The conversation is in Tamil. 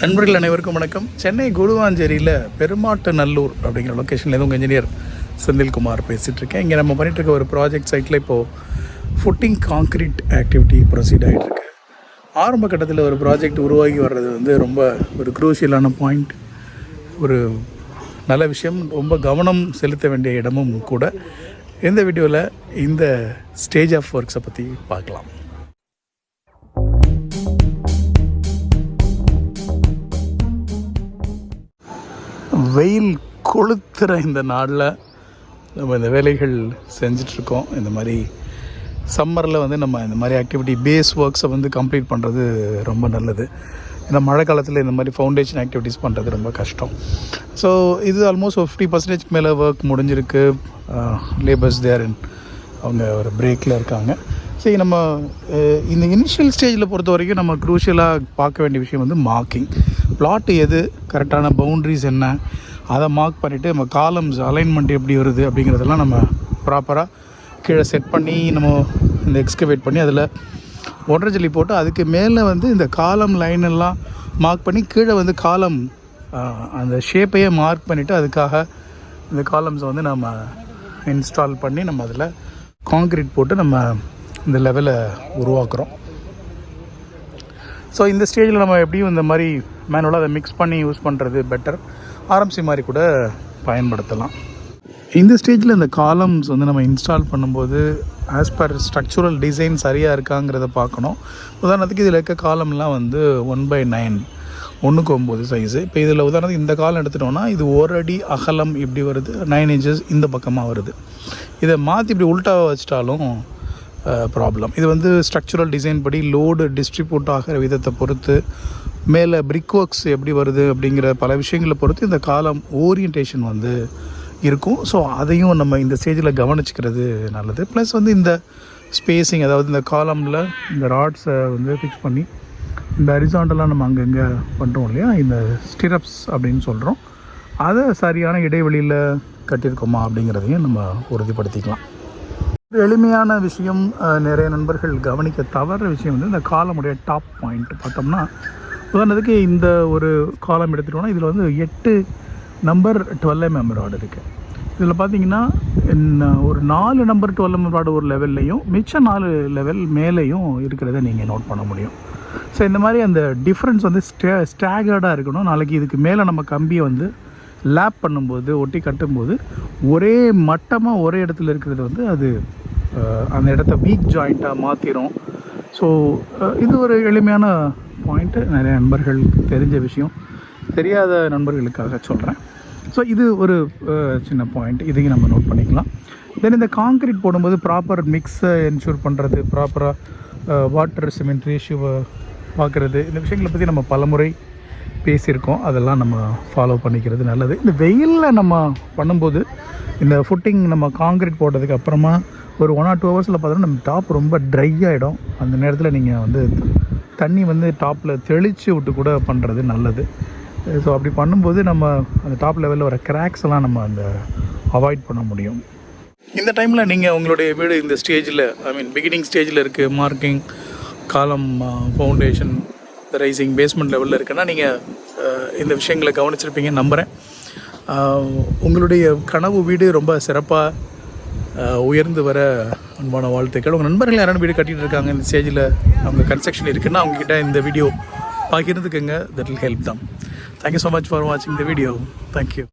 நண்பர்கள் அனைவருக்கும் வணக்கம். சென்னை குடுவாஞ்சேரியில் பெருமாட்டு நல்லூர் அப்படிங்கிற லொக்கேஷன்லேருந்து உங்கள் இன்ஜினியர் செந்தில்குமார் பேசிகிட்டு இருக்கேன். இங்கே நம்ம பண்ணிட்டு இருக்க ஒரு ப்ராஜெக்ட் சைட்டில் இப்போது ஃபுட்டிங் கான்க்ரீட் ஆக்டிவிட்டி ப்ரொசீட் ஆகிட்டுருக்கு ஆரம்ப கட்டத்தில் ஒரு ப்ராஜெக்ட் உருவாகி வர்றது வந்து ரொம்ப ஒரு குரூஷியலான பாயிண்ட் ஒரு நல்ல விஷயம். ரொம்ப கவனம் செலுத்த வேண்டிய இடமும் கூட. இந்த வீடியோவில் இந்த ஸ்டேஜ் ஆஃப் ஒர்க்ஸை பற்றி பார்க்கலாம். வெயில் கொளுத்துற இந்த நாளில் நம்ம இந்த வேலைகள் செஞ்சிட்ருக்கோம். இந்த மாதிரி சம்மரில் வந்து நம்ம இந்த மாதிரி ஆக்டிவிட்டி பேஸ் ஒர்க்ஸை வந்து கம்ப்ளீட் பண்ணுறது ரொம்ப நல்லது. ஏன்னா மழை காலத்தில் இந்த மாதிரி ஃபவுண்டேஷன் ஆக்டிவிட்டீஸ் பண்ணுறது ரொம்ப கஷ்டம். ஸோ இது ஆல்மோஸ்ட் ஃபிஃப்டி பர்சன்டேஜ்க்கு மேலே ஒர்க் முடிஞ்சிருக்கு. லேபர்ஸ் தேர் இன் அவங்க ஒரு பிரேக்கில் இருக்காங்க. சரி நம்ம இந்த இனிஷியல் ஸ்டேஜில் பொறுத்த வரைக்கும் நம்ம க்ரூஷியலாக பார்க்க வேண்டிய விஷயம் வந்து மார்க்கிங் பிளாட் எது? கரெக்டான பவுண்ட்ரிஸ் என்ன? அதை மார்க் பண்ணிவிட்டு நம்ம காலம்ஸ் அலைன்மெண்ட் எப்படி வருது அப்படிங்கிறதெல்லாம் நம்ம ப்ராப்பராக கீழே செட் பண்ணி நம்ம இந்த எக்ஸ்கவேட் பண்ணி அதில் ஒன்றரை ஜல்லி போட்டு அதுக்கு மேலே வந்து இந்த காலம் லைன் எல்லாம் மார்க் பண்ணி கீழே வந்து காலம் அந்த ஷேப்பையே மார்க் பண்ணிவிட்டு அதுக்காக இந்த காலம்ஸை வந்து நம்ம இன்ஸ்டால் பண்ணி நம்ம அதில் காங்க்ரீட் போட்டு நம்ம இந்த லெவலை உருவாக்குறோம். ஸோ இந்த ஸ்டேஜில் நம்ம எப்படியும் இந்த மாதிரி மேனுவலாக அதை மிக்ஸ் பண்ணி யூஸ் பண்ணுறது பெட்டர் ஆர்எம்சி மாதிரி கூட பயன்படுத்தலாம். இந்த ஸ்டேஜில் இந்த காலம்ஸ் வந்து நம்ம இன்ஸ்டால் பண்ணும்போது ஆஸ் பர் ஸ்ட்ரக்சுரல் டிசைன் சரியாக இருக்காங்கிறத பார்க்கணும். உதாரணத்துக்கு இதில் இருக்க காலம்லாம் வந்து ஒன் பை நைன் ஒன்றுக்கு ஒம்பது சைஸு இப்போ இதில் உதாரணத்துக்கு இந்த காலம் எடுத்துட்டோம்னா இது ஒரு அடி அகலம் இப்படி வருது நைன் இன்ச்சஸ் இந்த பக்கமாக வருது. இதை மாற்றி இப்படி உல்ட்டாக வச்சிட்டாலும் ப்ராப்ளம் இது வந்து ஸ்ட்ரக்சுரல் டிசைன் படி லோடு டிஸ்ட்ரிபியூட் ஆகிற விதத்தை பொறுத்து மேலே பிரிக் ஒர்க்ஸ் எப்படி வருது அப்படிங்கிற பல விஷயங்களை பொறுத்து இந்த காலம் ஓரியன்டேஷன் வந்து இருக்கும். ஸோ அதையும் நம்ம இந்த ஸ்டேஜில் கவனிச்சுக்கிறது நல்லது. ப்ளஸ் வந்து இந்த ஸ்பேஸிங் அதாவது இந்த காலமில் இந்த ராட்ஸை வந்து ஃபிக்ஸ் பண்ணி இந்த அரிசாண்டெல்லாம் நம்ம அங்கங்கே பண்ணுறோம் இல்லையா? இந்த ஸ்டிரப்ஸ் அப்படின்னு சொல்கிறோம் அதை சரியான இடைவெளியில் கட்டியிருக்கோமா அப்படிங்கிறதையும் நம்ம உறுதிப்படுத்திக்கலாம். ஒரு எளிமையான விஷயம் நிறைய நண்பர்கள் கவனிக்க தவற விஷயம் வந்து இந்த காலமுடைய டாப் பாயிண்ட் பார்த்தோம்னா உதாரணத்துக்கு இந்த ஒரு காலம் எடுத்துட்டோம்னா இதில் வந்து எட்டு நம்பர் டுவெல் எம்எம் ராடு இருக்குது இதில் பார்த்தீங்கன்னா என்ன ஒரு நாலு நம்பர் டுவெல் எம்எம் ராடு ஒரு லெவல்லையும் மிச்சம் நாலு லெவல் மேலேயும் இருக்கிறத நீங்கள் நோட் பண்ண முடியும். ஸோ இந்த மாதிரி அந்த டிஃப்ரென்ஸ் வந்து ஸ்டே ஸ்டாகர்டாக இருக்கணும். நாளைக்கு இதுக்கு மேலே நம்ம கம்பியை வந்து லேப் பண்ணும்போது ஒட்டி கட்டும்போது ஒரே மட்டமாக ஒரே இடத்துல இருக்கிறது வந்து அது அந்த இடத்த வீக் ஜாயிண்ட்டாக மாற்றிடும் ஸோ இது ஒரு எளிமையான பாயிண்ட்டு நிறைய நண்பர்களுக்கு தெரிஞ்ச விஷயம். தெரியாத நண்பர்களுக்காக சொல்கிறேன் ஸோ இது ஒரு சின்ன பாயிண்ட் இதையும் நம்ம நோட் பண்ணிக்கலாம். தென் இந்த காங்கிரீட் போடும்போது ப்ராப்பர் மிக்ஸை என்ஷூர் பண்ணுறது ப்ராப்பராக வாட்டர் சிமெண்ட் ரேஷியோவை பார்க்குறது இந்த விஷயங்களை பற்றி நம்ம பலமுறை பேசியிருக்கோம். அதெல்லாம் நம்ம ஃபாலோ பண்ணிக்கிறது நல்லது. இந்த வெயிலில் நம்ம பண்ணும்போது இந்த ஃபுட்டிங் நம்ம காங்கிரீட் போட்டதுக்கு அப்புறமா ஒரு ஒன் ஆர் டூ ஹவர்ஸில் பார்த்தோன்னா நம்ம டாப் ரொம்ப ட்ரை ஆகிடும் அந்த நேரத்தில் நீங்கள் வந்து தண்ணி வந்து டாப்பில் தெளித்து விட்டு கூட பண்ணுறது நல்லது. ஸோ அப்படி பண்ணும்போது நம்ம அந்த டாப் லெவலில் வர கிராக்ஸ் எல்லாம் நம்ம அந்த அவாய்ட் பண்ண முடியும். இந்த டைமில் நீங்கள் உங்களுடைய வீடு இந்த ஸ்டேஜில் ஐ மீன் பிகினிங் ஸ்டேஜில் இருக்குது மார்க்கிங் காலம் ஃபவுண்டேஷன் ரைசிங் பேஸ்மெண்ட் லெவலில் இருக்குன்னா நீங்கள் uh, இந்த விஷயங்களை கவனிச்சிருப்பீங்கன்னு நம்புகிறேன் uh, உங்களுடைய கனவு வீடு ரொம்ப சிறப்பாக உயர்ந்து வர அன்பான வாழ்த்துக்கள். உங்கள் நண்பர்கள் யாரும் வீடு கட்டிகிட்டு இருக்காங்க இந்த ஸ்டேஜில் அவங்க கன்ஸ்ட்ரக்ஷன் இருக்குன்னா அவங்கக்கிட்ட இந்த வீடியோ பகிர்ந்துக்குங்க. தட் வில் ஹெல்ப் தான் thank you so much for வாட்சிங் த வீடியோ தேங்க்யூ